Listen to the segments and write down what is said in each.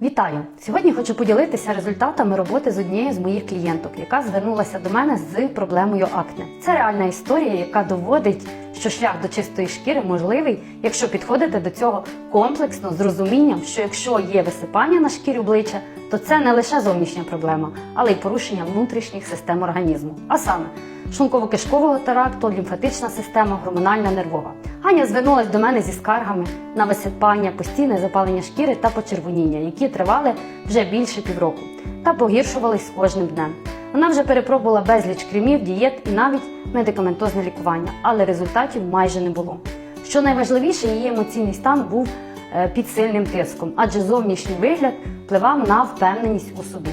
Вітаю! Сьогодні хочу поділитися результатами роботи з однією з моїх клієнток, яка звернулася до мене з проблемою акне. Це реальна історія, яка доводить, що шлях до чистої шкіри можливий, якщо підходити до цього комплексно з розумінням, що якщо є висипання на шкірі обличчя, то це не лише зовнішня проблема, але й порушення внутрішніх систем організму. А саме шлунково-кишкового тракту, лімфатична система, гормональна нервова. Аня звернулася до мене зі скаргами на висипання, постійне запалення шкіри та почервоніння, які тривали вже більше півроку та погіршувались з кожним днем. Вона вже перепробувала безліч кремів, дієт і навіть медикаментозне лікування, але результатів майже не було. Що найважливіше, її емоційний стан був е, під сильним тиском, адже зовнішній вигляд впливав на впевненість у собі.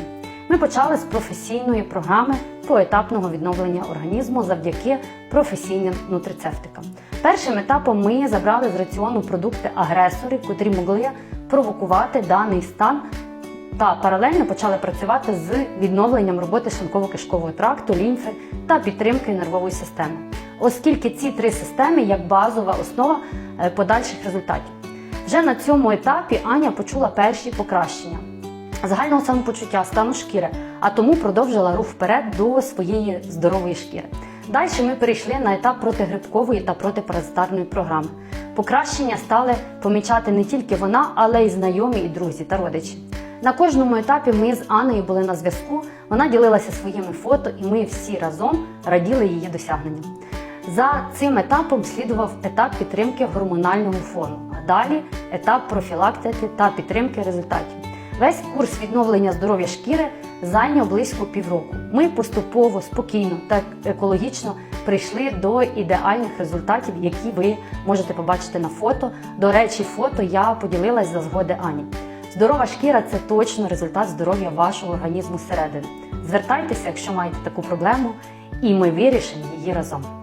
Ми почали з професійної програми поетапного відновлення організму завдяки професійним нутрицептикам. Першим етапом ми забрали з раціону продукти агресори, котрі могли провокувати даний стан. Та паралельно почали працювати з відновленням роботи шлунково-кишкового тракту, лімфи та підтримки нервової системи, оскільки ці три системи як базова основа е, подальших результатів. Вже на цьому етапі Аня почула перші покращення загального самопочуття, стану шкіри, а тому продовжила рух вперед до своєї здорової шкіри. Далі ми перейшли на етап протигрибкової та протипаразитарної програми. Покращення стали помічати не тільки вона, але й знайомі і друзі та родичі. На кожному етапі ми з Анною були на зв'язку. Вона ділилася своїми фото, і ми всі разом раділи її досягненням. За цим етапом слідував етап підтримки гормонального фону, а далі етап профілактики та підтримки результатів. Весь курс відновлення здоров'я шкіри зайняв близько півроку. Ми поступово, спокійно та екологічно прийшли до ідеальних результатів, які ви можете побачити на фото. До речі, фото я поділилась за згоди Ані. Здорова шкіра це точно результат здоров'я вашого організму зсередини. Звертайтеся, якщо маєте таку проблему, і ми вирішимо її разом.